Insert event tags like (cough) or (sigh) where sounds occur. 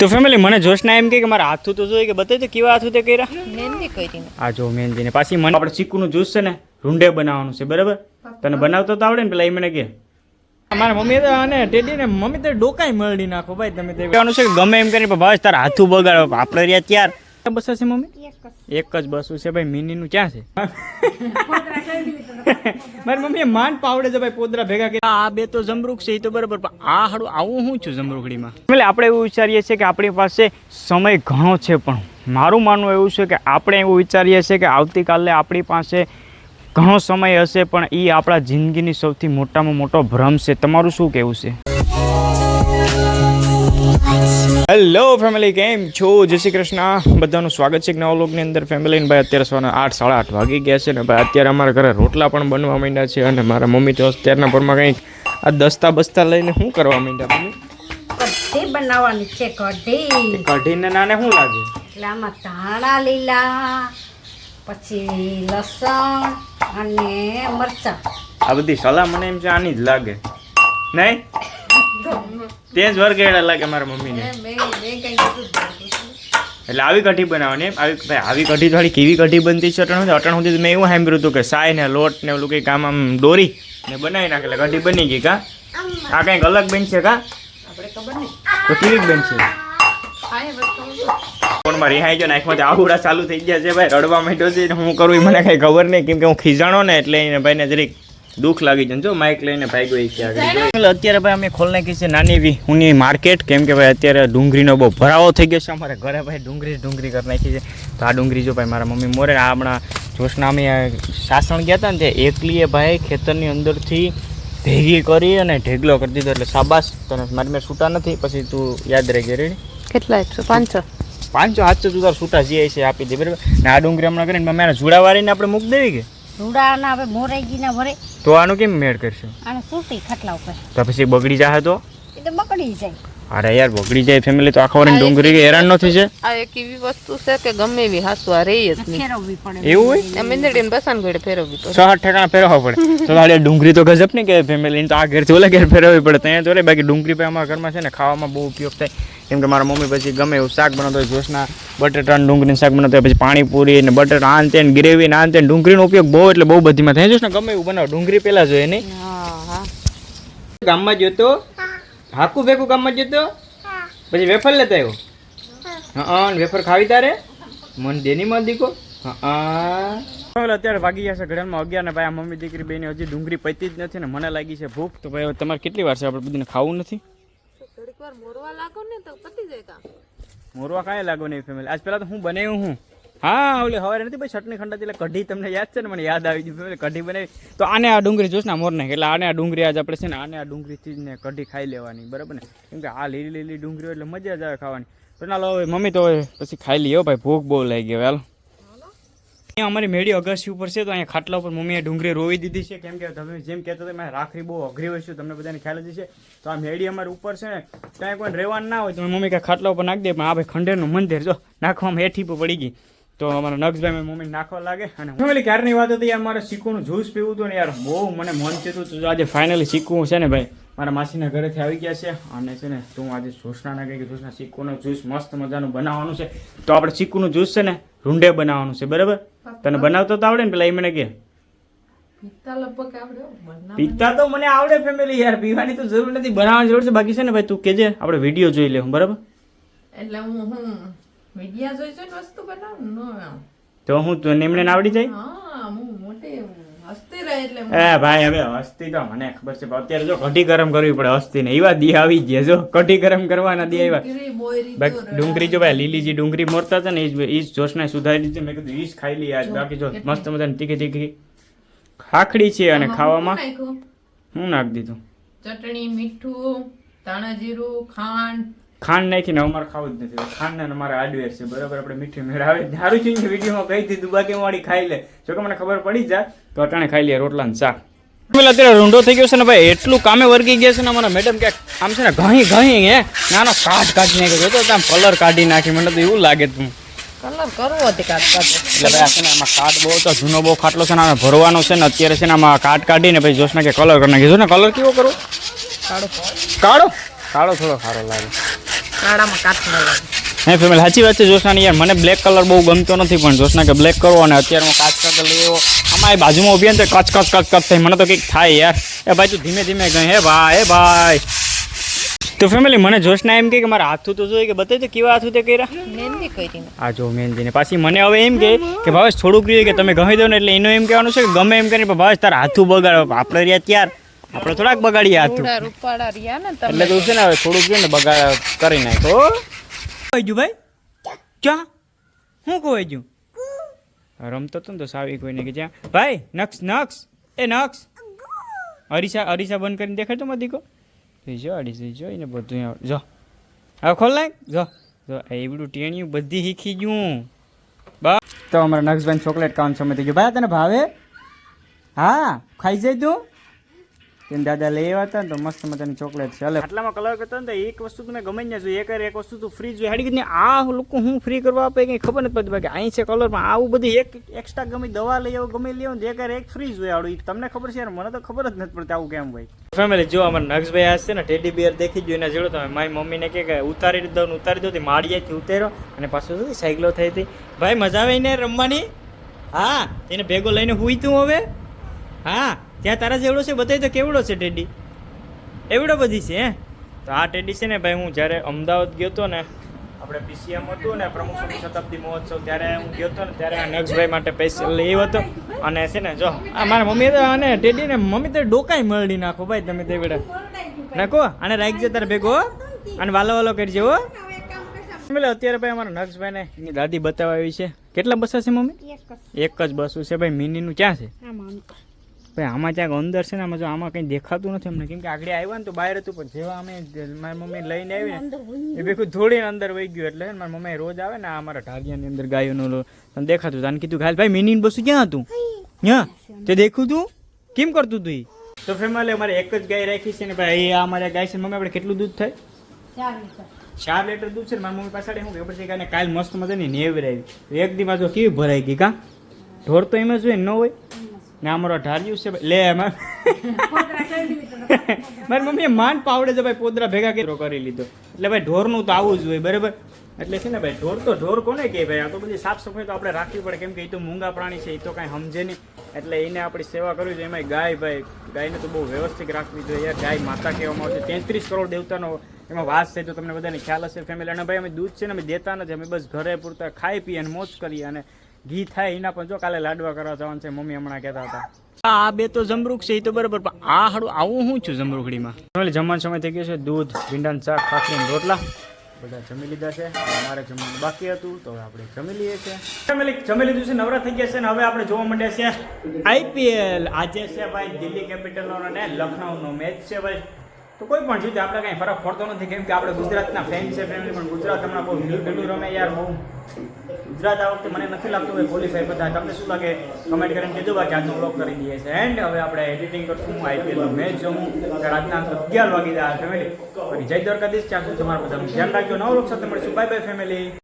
તો ફેમિલી મને જોશના એમ કહે કે મારા હાથું તો જોઈએ કે બતાવી તો કેવા હાથું તે કર્યા? મહેંદી કરી આ જો મહેંદીને. પાછી મને આપણે ચીકુનું જ્યુસ છે ને રૂંડે બનાવવાનું છે બરાબર? તને બનાવતો તો આવડે ને પેલા એ મને કે. મારા મમ્મી તો અને ટેડી ને મમ્મી તો ડોકાઈ મળી નાખો ભાઈ તમે તે. કહેવાનું છે કે ગમે એમ કરીને પણ ભાઈ તારા હાથું બગાડો આપણે રહ્યા ત્યાર. બસ છે મમ્મી? એક જ. બસું છે ભાઈ મિનીનું ક્યાં છે? (laughs) મારી મમ્મી માંડ પાવડે છે ભાઈ પોદરા ભેગા કર્યા આ બે તો જમરૂખ છે એ તો બરાબર પણ આ હાડું આવું હું છું જમરૂખડીમાં એટલે આપણે એવું વિચારીએ છીએ કે આપણી પાસે સમય ઘણો છે પણ મારું માનવું એવું છે કે આપણે એવું વિચારીએ છીએ કે આવતીકાલે આપણી પાસે ઘણો સમય હશે પણ એ આપણા જિંદગીની સૌથી મોટામાં મોટો ભ્રમ છે. તમારું શું કહેવું છે? હેલો ફેમિલી કેમ છો? જય શ્રી કૃષ્ણ. બધાનું સ્વાગત છે નવા લોકની અંદર. ફેમિલી ભાઈ અત્યારે સવારના આઠ સાડા આઠ વાગી ગયા છે ને ભાઈ અત્યારે અમારા ઘરે રોટલા પણ બનવા માંડ્યા છે અને મારા મમ્મી તો અત્યારના પરમાં કંઈક આ દસ્તા બસ્તા લઈને શું કરવા માંડ્યા કઢી બનાવવાની છે કઢી. કઢીને નાને શું લાગે? એટલે આમાં ધાણા લીલા પછી લસણ અને મરચાં. આ બધી સલાહ મને એમ છે આની જ લાગે. નહીં? તે જ વર્ગેડા લાગે મારા મમ્મીને. એટલે આવી કઢી બનાવવાની આવી ભાઈ આવી કઢી થોડી કેવી કઢી બનતી છે અટણ અટણ સુધી મેં એવું સાંભળ્યું હતું કે સાય ને લોટ ને ઓલું કંઈક આમ આમ દોરી ને બનાવી નાખે એટલે કઢી બની ગઈ કા? આ કંઈક અલગ બનશે કા? તો કેવી બનશે? પણ મારી હાઈ જો નાખમાંથી આવડા ચાલુ થઈ ગયા છે ભાઈ રડવા માંડ્યો છે હું કરું એ મને કાંઈ ખબર નહીં કેમ કે હું ખીજાણો ને એટલે એને ભાઈને જરીક દુઃખ લાગી જાય જો માઇક લઈને ભાઈ ગયો ક્યાં આગળ. એટલે અત્યારે ભાઈ અમે ખોલ નાખી છે નાની એવી ઊની માર્કેટ કેમ કે ભાઈ અત્યારે ડુંગળીનો બહુ ભરાવો થઈ ગયો છે અમારે ઘરે ભાઈ ડુંગળી ડુંગળી કરી નાખી છે. તો આ ડુંગળી જો ભાઈ મારા મમ્મી મોરે આ હમણાં જોશના અમે સાસણ ગયા હતા ને તે એકલીએ ભાઈ ખેતરની અંદરથી ભેગી કરી અને ઢેગલો કરી દીધો. એટલે શાબાશ તને મારી મેં છૂટા નથી પછી તું યાદ રહેજે રેડી કેટલા એકસો પાંચસો? પાંચસો સાતસો તું તાર છૂટા જે છે આપી દે બરાબર? ને આ ડુંગળી હમણાં કરીને મેં જુડા વાળીને આપણે મૂકી દેવી કે? રૂડાના હવે મોરાઈજીના ભરે તો આનું કેમ મેળ કરશે? આને સૂટી ખાટલા ઉપર. તો પછી બગડી જાય તો? એ તો બગડી જાય. અરે યાર બગડી જાય ફેમિલી તો આખા વરણ ડુંગળી કે હેરાન ન છે? આ એક એવી વસ્તુ છે કે ગમે એવી હાસુ આ રહી જ નહીં. ફેરવવી પડે. એવું હોય? એમ ઇન્દ્રડીને બસાન ઘડે ફેરવવી પડે. છ આઠ ઠેકાણા ફેરવવા પડે. તો આડે ડુંગળી તો ગજબ નહીં કે ફેમિલી તો આ ઘેરથી ઓલા ઘેર ફેરવવી પડે. ત્યાં તો રે બાકી ડુંગળી ભાઈ અમારા ઘરમાં છે ને ખાવામાં બહુ ઉપયોગ થાય. કેમ કે મારા મમ્મી પછી ગમે એવું શાક બનાવતો હોય જોશના બટેટા ડુંગળીનું શાક બનાવતો હોય પછી પાણીપુરી ને બટેટા આન તે ગ્રેવી ને આન તે ડુંગળીનો ઉપયોગ બહુ એટલે બહુ બધીમાં થાય. જોશ ને ગમે એવું બનાવો ડુંગળી પહેલાં જોઈએ નહીં. હા હા. ગામમાં જતો હાકુ ભેકું ગામમાં જતો? પછી વેફર લેતા આવ્યો? હા. વેફર ખાવી તારે? મને દેની માં દીકો. હા અત્યારે વાગી ગયા છે ઘડિયાળમાં અગિયાર ને ભાઈ આ મમ્મી દીકરી બેન હજી ડુંગળી પતી જ નથી ને મને લાગી છે ભૂખ. તો ભાઈ તમારે કેટલી વાર છે આપણે બધીને ખાવું નથી? થોડીક વાર મોરવા લાગો ને તો પતી જાય મોરવા કાંઈ લાગો નહીં ફેમિલી આજ પહેલાં તો હું બનાવ્યું હું? હા, ઓલી હવારે નથી ભાઈ ચટણી ખંડા એટલે કઢી તમને યાદ છે ને, મને યાદ આવી ગયું. કઢી બનાવી. તો આને આ ડુંગળી જોશ ને મોર નાખે એટલે આને આ ડુંગળી આજ આપણે છે ને, આને આ ડુંગળીથી જ ને કઢી ખાઈ લેવાની, બરાબર ને? કેમ કે આ લીલી લીલી ડુંગળી એટલે મજા જ આવે ખાવાની. તો ના હવે, મમ્મી તો પછી ખાઈ લઈએ ભાઈ, ભૂખ બહુ લાગી ગયો હાલ. અહીંયા અમારી મેળી અગાસી ઉપર છે, તો અહીંયા ખાટલા ઉપર મમ્મીએ ડુંગળી રોવી દીધી છે. કેમ કે તમે જેમ કહેતા તમે રાખરી બહુ અઘરી હોય છે, તમને બધાને ખ્યાલ જ છે તો આ મેળી અમારી ઉપર છે ને, ત્યાં કોઈ રહેવાનું ના હોય, તો મમ્મી કાંઈ ખાટલા ઉપર નાખી દે, પણ આ ભાઈ ખંડેરનું મંદિર, જો, નાખવામાં હેઠી પર પડી ગઈ. તો અમારા નક્ષભાઈ મેં મમ્મી નાખવા લાગે અને ફેમિલી ક્યારની વાત હતી યાર મારે શીખવાનું જ્યુસ પીવું હતું ને યાર બહુ મને મન થયું હતું તો આજે ફાઇનલી સિક્કું છે ને ભાઈ મારા માસીના ઘરેથી આવી ગયા છે અને છે ને તું આજે જોશનાને કહી કે જોશના ચીકુનું જ્યુસ મસ્ત મજાનું બનાવવાનું છે. તો આપણે ચીકુનું જ્યુસ છે ને રૂંડે બનાવવાનું છે બરાબર? તને બનાવતો તો આવડે ને પેલા એ મને કે. પીતા તો મને આવડે ફેમિલી યાર પીવાની તો જરૂર નથી બનાવવાની જરૂર છે. બાકી છે ને ભાઈ તું કેજે આપણે વીડિયો જોઈ લેવું બરાબર? એટલે હું મીડિયા જોઈ જોઈને વસ્તુ બનાવું નો તો હું તો નિમણે આવડી જાય? હા હું મોટે હસતી રહે એટલે એ ભાઈ હવે હસ્તી તો મને ખબર છે પણ અત્યારે જો કઢી ગરમ કરવી પડે હસ્તી ને એવા દી આવી ગયા જો. કઢી ગરમ કરવાના દી આવ્યા. બાકી ડુંગળી જો ભાઈ લીલી જે ડુંગળી મોરતા હતા ને એ જ એ જ જોશને સુધારી દીધી મેં કીધું ઈ જ ખાઈ લઈએ આજ. બાકી જો મસ્ત મજાની તીખી તીખી ખાખડી છે અને ખાવામાં હું નાખી દીધું. ચટણી મીઠું ધાણા જીરું ખાંડ ખાંડ નાખીને અમારે ખાવું જ નથી. ખાંડ ને અમારે હાર્ડવેર છે. બરાબર આપણે મીઠી મેળાવે સારું છે વિડીયોમાં કહી દીધું. બાકી વાળી ખાઈ લે. જો કે મને ખબર પડી જાય તો અટાણે ખાઈ લે રોટલા ને શાક પેલા અત્યારે રૂંડો થઈ ગયો છે ને ભાઈ? એટલું કામે વર્ગી ગયા છે ને અમારા મેડમ કે આમ છે ને ઘણી ઘણી હે? નાનો કાટ કાઢી નાખ્યો. તો આમ કલર કાઢી નાખી. મને તો એવું લાગે તું કલર કરવો હતી કાટ કાચ એટલે ભાઈ આ છે ને આમાં કાટ બહુ તો જૂનો બહુ ખાટલો છે ને આને ભરવાનો છે ને અત્યારે છે ને આમાં કાટ કાઢીને પછી જોશના કે કલર કરી નાખી ને કલર કેવો કરું કાળો કાળો? કાળો થોડો સારો લાગે. કાળામાં કાઠું હે ફેમિલી સાચી વાત છે જોશનાની યાર. મને બ્લેક કલર બહુ ગમતો નથી પણ જોશના કે બ્લેક કરવો અને અત્યારે હું કાચ કાચ લેવો આવ્યો. અમારી બાજુમાં ઊભી ને કચ કચ કચ કચ થઈ મને તો કંઈક થાય યાર. એ ભાઈ તું ધીમે ધીમે ગઈ હે ભાઈ હે ભાઈ. તો ફેમિલી મને જોશના એમ કે મારા હાથું તો જોઈએ કે બતાવી તો કેવા હાથું તે કર્યા? મહેંદી કરી આ જો મહેંદીને. પાછી મને હવે એમ કહે કે ભાવેશ થોડુંક રહ્યું કે તમે ગમી દો ને એટલે એનું એમ કહેવાનું છે કે ગમે એમ કરીને પણ ભાવેશ તારા હાથું બગાડો. આપણે રહ્યા ત્યાર. આપણે થોડાક બગાડીએ હાથું રૂપાળા રહ્યા ને એટલે તું છે ને હવે થોડુંક જોઈએ ને બગાડ કરી નાખો કહી ભાઈ ચા? હું કહું ગયું રમતો હતો ને તો સાવી કોઈને કે જ્યાં. ભાઈ નક્ષ નક્ષ એ નક્ષ અરીસા અરીસા બંધ કરીને દેખાડતો માં દીકો. જો અડીસી જો એને બધું. જો. હવે ખોલ નાખ જો જો એવડું ટેણિયું બધી શીખી ગયું. બસ. તો અમારા નક્ષભાઈ ચોકલેટ ખાવાનું સમય થઈ ગયું. ભાઈ તને ભાવે? હા ખાઈ જાય તું? તેને દાદા લઈ આવ્યા હતા ને તો મસ્ત મજાની ચોકલેટ છે. એટલે આટલામાં કલર કરતા ને તો એક વસ્તુ તમે ગમે જ જોઈએ એક એક વસ્તુ તું ફ્રી જોઈએ હાડી ને આ લોકો હું ફ્રી કરવા આપે કંઈ ખબર નથી પડતી. બાકી અહીં છે કલરમાં આવું બધી એક એક્સ્ટ્રા ગમે દવા લઈ આવો ગમે લઈ આવો ને એક એક ફ્રી જોઈએ આવડું ઈ તમને ખબર છે યાર મને તો ખબર જ નથી પડતી આવું કેમ ભાઈ ફેમિલી જો અમારા નક્ષભાઈ આ છે ને ટેડી બિયર દેખી જ એના જેવો તમે. મારી મમ્મીને કે ઉતારી દો ને ઉતારી દો માળિયાથી ઉતાર્યો અને પાછું શું સાયકલો થઈ હતી. ભાઈ મજા આવે ને રમવાની? હા એને ભેગો લઈને હુઈ તું હવે? હા. ત્યાં તારા જેવડો છે બતાવી તો કેવડો છે ટેડી? એવડો બધી છે હે? તો આ ટેડી છે ને ભાઈ હું જ્યારે અમદાવાદ ગયો હતો ને આપણે પીસીએમ હતું ને પ્રમુખ શતાબ્દી મહોત્સવ ત્યારે હું ગયો હતો ને ત્યારે આ નક્ષભાઈ માટે પૈસા લેવો હતો. અને છે ને જો આ મારા મમ્મી તો આને ટેડી ને મમ્મી તો ડોકાઈ મળી નાખો ભાઈ તમે તે વેડે નાખો આને રાખજો તારે ભેગો હો. અને વાલો વાલો કરજો હો. એટલે અત્યારે ભાઈ અમારા નક્ષભાઈને એની દાદી બતાવવા આવી છે. કેટલા બસ છે મમ્મી? એક જ. બસ છે ભાઈ મિનીનું ક્યાં છે. ભાઈ આમાં ક્યાંક અંદર છે ને આમાં જો આમાં કંઈ દેખાતું નથી અમને. કેમ કે આગળ આવ્યા ને તો બહાર હતું પણ જેવા અમે મારી મમ્મી લઈને આવી ને એ ભેગું થોડીને અંદર વહી ગયું એટલે મારી મમ્મી રોજ આવે ને આ અમારા ઢાળિયાની અંદર ગાયોનું તને દેખાતું તને કીધું ખાલી ભાઈ મિની બસું ક્યાં હતું? ક્યાં તે દેખું તું? કેમ કરતું તું? તો ફેમિલી અમારે એક જ ગાય રાખી છે ને ભાઈ આ અમારે ગાય છે મમ્મી આપણે કેટલું દૂધ થાય? ચાર લીટર. દૂધ છે ને મારી મમ્મી પાછળ શું ખબર છે કે આને કાલ મસ્ત મજાની નેવરાવી એક દીમાં જો કેવી ભરાઈ ગઈ કા? ઢોર તો એમાં હોય ન હોય? ને અમારો ઢાર્યું છે. લે એમાં મારી મમ્મીએ માંડ પાવડે છે ભાઈ, પોદરા ભેગા કેટલો કરી લીધો. એટલે ભાઈ, ઢોરનું તો આવું જ હોય, બરાબર? એટલે છે ને ભાઈ, ઢોર તો ઢોર કોને કહે ભાઈ? આ તો બધી સાફ સફાઈ તો આપણે રાખવી પડે. કેમ કે એ તો મૂંગા પ્રાણી છે એ તો કાંઈ સમજે નહીં. એટલે એને આપણી સેવા કરવી જોઈએ. એમાં ગાય ભાઈ, ગાયને તો બહુ વ્યવસ્થિત રાખવી જોઈએ યાર. ગાય માતા કહેવામાં આવે છે તેત્રીસ કરોડ દેવતાનો એમાં વાસ છે, તો તમને બધાને ખ્યાલ હશે ફેમિલી અને ભાઈ, અમે દૂધ છે ને અમે દેતા નથી. અમે બસ ઘરે પૂરતા ખાઈ પીએ અને મોજ કરીએ અને ઘી થાય એના પણ જો કાલે લાડવા કરવા જવાનું છે મમ્મી હમણાં કહેતા હતા. આ બે તો જમરૂખ છે એ તો બરાબર પણ આ હાડું આવું હું છું જમરૂખડીમાં ફેમિલી જમવાનો સમય થઈ ગયો છે દૂધ ભીંડાનું શાક ખાખરી રોટલા. બધા જમી લીધા છે અમારે જમવાનું બાકી હતું તો હવે આપણે જમી લઈએ છીએ. જમી જમી લીધું છે નવરા થઈ ગયા છે ને હવે આપણે જોવા માંડ્યા છે આઈપીએલ આજે છે ભાઈ દિલ્હી કેપિટલનો અને લખનઉનો મેચ છે ભાઈ. તો કોઈ પણ જીતે આપણે કાંઈ ફરક પડતો નથી, કેમ કે આપણે ગુજરાતના ફેન છે ફેમિલી પણ ગુજરાત હમણાં બહુ ઢીલું ઢીલું રમે યાર બહુ. ગુજરાત આ વખતે મને નથી લાગતું કે ક્વોલિફાય બધા, તમને શું લાગે? કમેન્ટ કરીને કીધું બાકી આજનો બ્લોગ કરી દઈએ છે એન્ડ હવે આપણે એડિટિંગ કરશું આઈપીએલનો મેચ જોઉં રાતના અગિયાર વાગી જાય ફેમિલી જય દ્વારકાધીશ, ત્યાં સુધી તમારા બધાનું ધ્યાન રાખજો. નવ લોક સાથે મળીશું. Bye bye family